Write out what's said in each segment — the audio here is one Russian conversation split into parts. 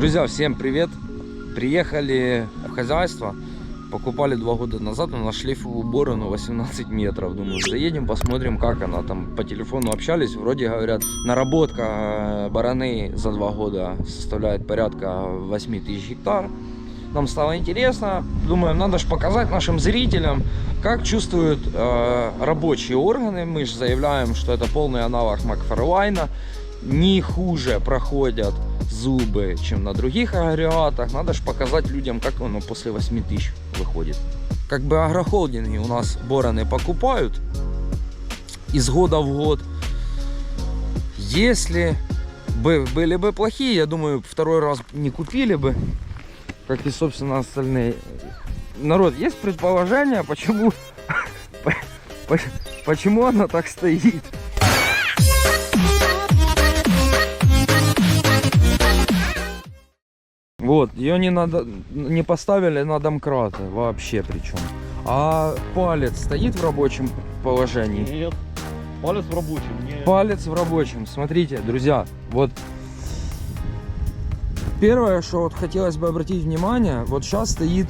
Друзья, всем привет! Приехали в хозяйство. Покупали два года назад, но нашли борону 18 метров. Думаю, заедем, посмотрим, как она. Там по телефону общались, вроде говорят, наработка э, бараны за два года составляет порядка 8 тысяч гектар. Нам стало интересно, думаю, надо же показать нашим зрителям, как чувствуют э, рабочие органы. Мы же заявляем, что это полный аналог Макфарлайна. Не хуже проходят зубы, чем на других агрегатах. Надо же показать людям, как оно после 8 тысяч выходит. Как бы агрохолдинги у нас бороны покупают из года в год. Если бы были бы плохие, я думаю, второй раз не купили бы, как и, собственно, остальные. Народ, есть предположение, почему, почему она так стоит? Вот, ее не надо, не поставили на домкраты вообще причем. А палец стоит в рабочем положении? Нет. Палец в рабочем. Не... Палец в рабочем. Смотрите, друзья, вот первое, что вот хотелось бы обратить внимание, вот сейчас стоит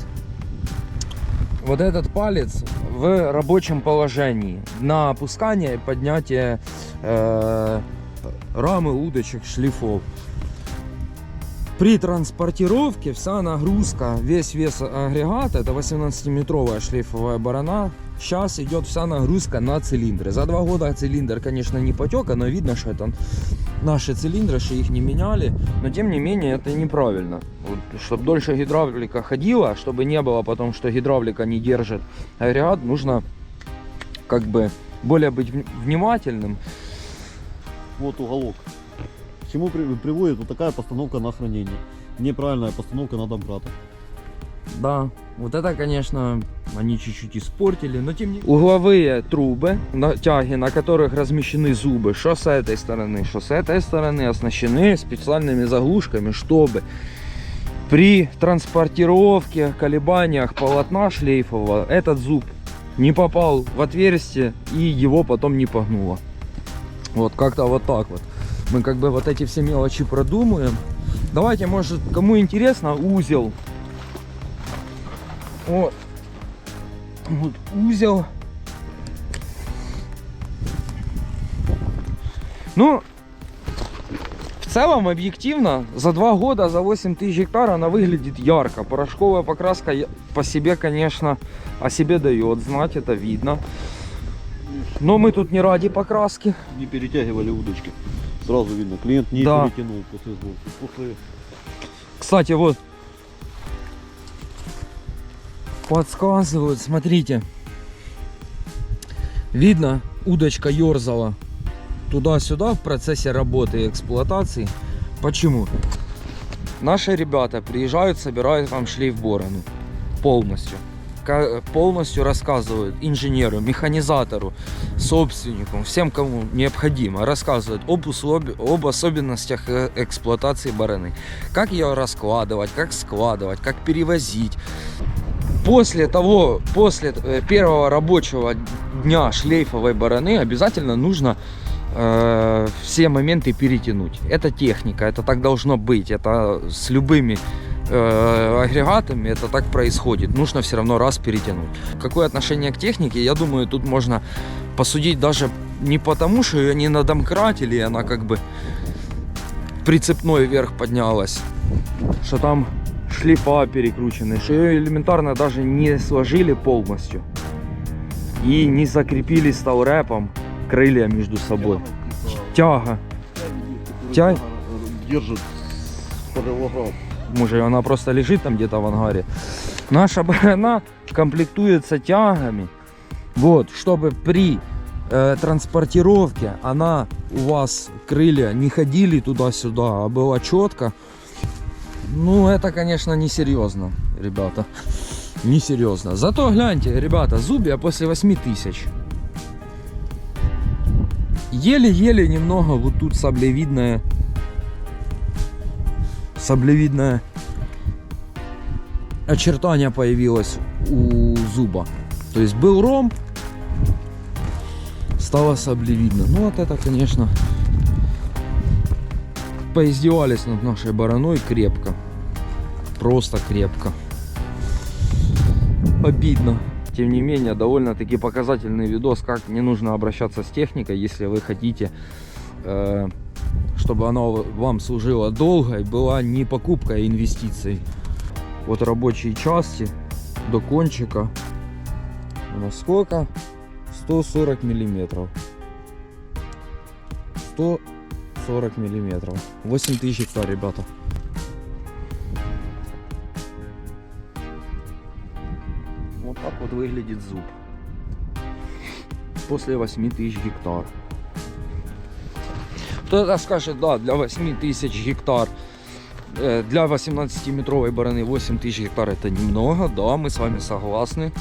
вот этот палец в рабочем положении на опускание и поднятие э, рамы удочек, шлифов. При транспортировке вся нагрузка, весь вес агрегата, это 18-метровая шлейфовая барана, сейчас идет вся нагрузка на цилиндры. За два года цилиндр, конечно, не потек, но видно, что это наши цилиндры, что их не меняли, но тем не менее это неправильно. Вот, чтобы дольше гидравлика ходила, чтобы не было потом, что гидравлика не держит агрегат, нужно как бы более быть внимательным. Вот уголок. К чему при- приводит вот такая постановка на хранение? Неправильная постановка на домкрата. Да, вот это, конечно, они чуть-чуть испортили, но тем не менее. Угловые трубы, тяги, на которых размещены зубы, что с этой стороны, что с этой стороны, оснащены специальными заглушками, чтобы при транспортировке, колебаниях полотна шлейфового этот зуб не попал в отверстие и его потом не погнуло. Вот как-то вот так вот. Мы как бы вот эти все мелочи продумаем. Давайте, может, кому интересно, узел. Вот. Вот узел. Ну, в целом, объективно, за два года, за 8 тысяч гектар она выглядит ярко. Порошковая покраска по себе, конечно, о себе дает знать, это видно. Но мы тут не ради покраски. Не перетягивали удочки. Сразу видно, клиент не Да. перетянул после сборки. После... Кстати, вот подсказывают, смотрите. Видно, удочка ерзала туда-сюда в процессе работы и эксплуатации. Почему? Наши ребята приезжают, собирают вам шлейф борону полностью. Полностью рассказывают инженеру, механизатору, собственнику, всем, кому необходимо, рассказывают об, услови- об особенностях э, эксплуатации бараны как ее раскладывать, как складывать, как перевозить. После того, после э, первого рабочего дня шлейфовой бараны обязательно нужно э, все моменты перетянуть. Это техника, это так должно быть, это с любыми э, агрегатами это так происходит. Нужно все равно раз перетянуть. Какое отношение к технике, я думаю, тут можно посудить даже не потому, что ее не надомкратили, она как бы прицепной вверх поднялась, что там шлифа перекручены, что ее элементарно даже не сложили полностью и не закрепили сталрепом крылья между собой. Тяга. Тя- Держит. Может, она просто лежит там где-то в ангаре. Наша барана комплектуется тягами. Вот, чтобы при э, транспортировке она у вас крылья не ходили туда-сюда, а была четко. Ну, это, конечно, несерьезно, ребята. Несерьезно. Зато гляньте, ребята, зубья после 8 тысяч. Еле-еле немного вот тут саблевидное саблевидное очертание появилось у зуба. То есть был ромб, стало саблевидно. Ну вот это, конечно, Поиздевались над нашей бараной крепко. Просто крепко. Обидно. Тем не менее, довольно-таки показательный видос, как не нужно обращаться с техникой, если вы хотите, э, чтобы она вам служила долго и была не покупка, а инвестицией. Вот рабочие части до кончика. У нас сколько? 140 миллиметров. 140 миллиметров. 8 тысяч ребята. Вот так вот выглядит зуб. После 8 тысяч гектар. Кто-то скажет, да, для 8 тысяч гектар, для 18-метровой бараны 8 тысяч гектар это немного. Да, мы с вами согласны.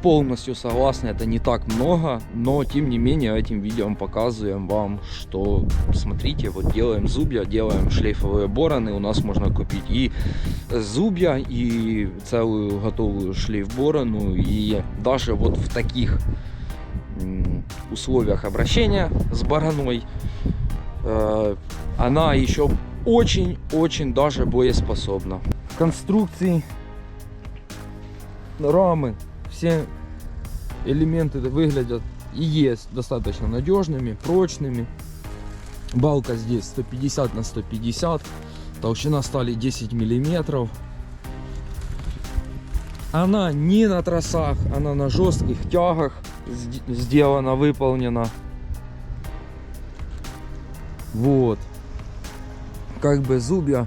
Полностью согласны, это не так много, но тем не менее этим видео показываем вам, что смотрите, вот делаем зубья, делаем шлейфовые бороны, у нас можно купить и зубья, и целую готовую шлейф-борону, и даже вот в таких условиях обращения с бараной э, она еще очень-очень даже боеспособна. Конструкции, рамы, все элементы выглядят и есть достаточно надежными, прочными. Балка здесь 150 на 150, толщина стали 10 миллиметров. Она не на тросах, она на жестких тягах сд- сделана, выполнена. Вот. Как бы зубья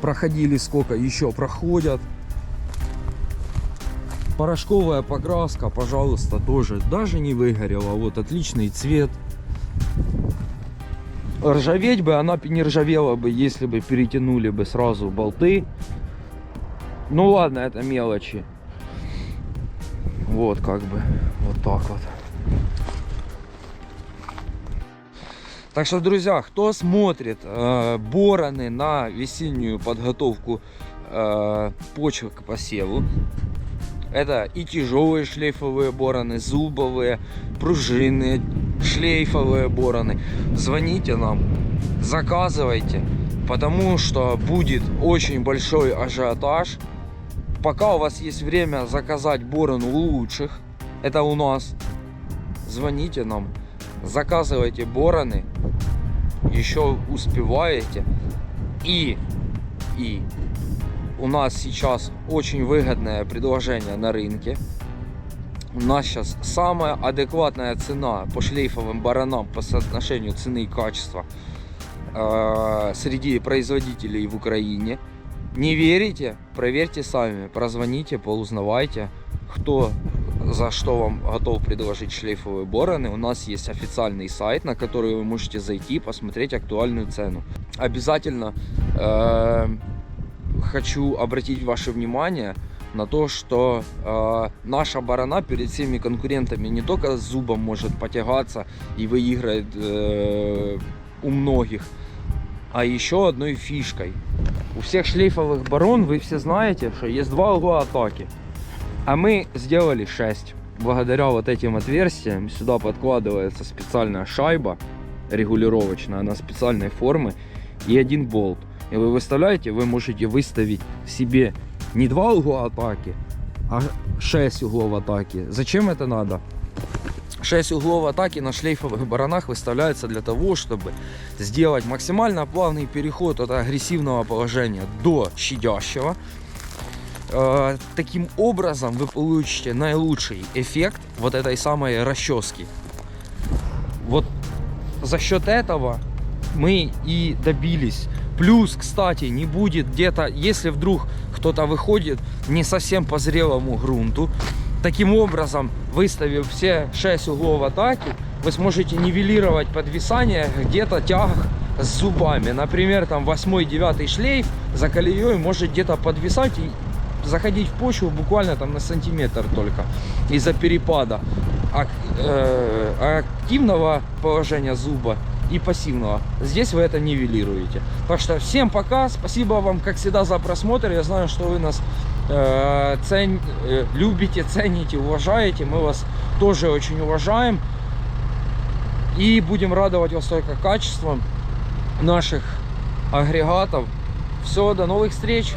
проходили сколько, еще проходят. Порошковая покраска, пожалуйста, тоже даже не выгорела. Вот отличный цвет. Ржаветь бы она не ржавела бы, если бы перетянули бы сразу болты. Ну ладно, это мелочи. Вот как бы, вот так вот. Так что, друзья, кто смотрит э, бороны на весеннюю подготовку э, почвы к посеву, это и тяжелые шлейфовые бороны, зубовые, пружинные, шлейфовые бороны. Звоните нам, заказывайте, потому что будет очень большой ажиотаж. Пока у вас есть время заказать борону у лучших, это у нас, звоните нам, заказывайте бороны, еще успеваете. И, и у нас сейчас очень выгодное предложение на рынке. У нас сейчас самая адекватная цена по шлейфовым баранам по соотношению цены и качества э, среди производителей в Украине. Не верите? Проверьте сами, прозвоните, поузнавайте, кто за что вам готов предложить шлейфовые бороны. У нас есть официальный сайт, на который вы можете зайти, посмотреть актуальную цену. Обязательно э, хочу обратить ваше внимание на то, что э, наша барана перед всеми конкурентами не только зубом может потягаться и выиграет э, у многих, а еще одной фишкой. У всех шлейфовых барон вы все знаете, что есть два угла атаки. А мы сделали 6. Благодаря вот этим отверстиям сюда подкладывается специальная шайба регулировочная, она специальной формы и один болт. И вы выставляете, вы можете выставить себе не два угла атаки, а 6 углов атаки. Зачем это надо? 6 углов атаки на шлейфовых баранах выставляется для того, чтобы сделать максимально плавный переход от агрессивного положения до щадящего. Э, Таким образом вы получите наилучший эффект вот этой самой расчески. Вот за счет этого мы и добились. Плюс, кстати, не будет где-то, если вдруг кто-то выходит не совсем по зрелому грунту, таким образом, выставив все 6 углов атаки, вы сможете нивелировать подвисание где-то тягах с зубами. Например, там 8-9 шлейф за колеей может где-то подвисать и заходить в почву буквально там на сантиметр только из-за перепада ак- э, активного положения зуба и пассивного. Здесь вы это нивелируете. Так что всем пока. Спасибо вам, как всегда, за просмотр. Я знаю, что вы нас цен- э, любите, цените, уважаете. Мы вас тоже очень уважаем. И будем радовать вас только качеством наших агрегатов. Все, до новых встреч!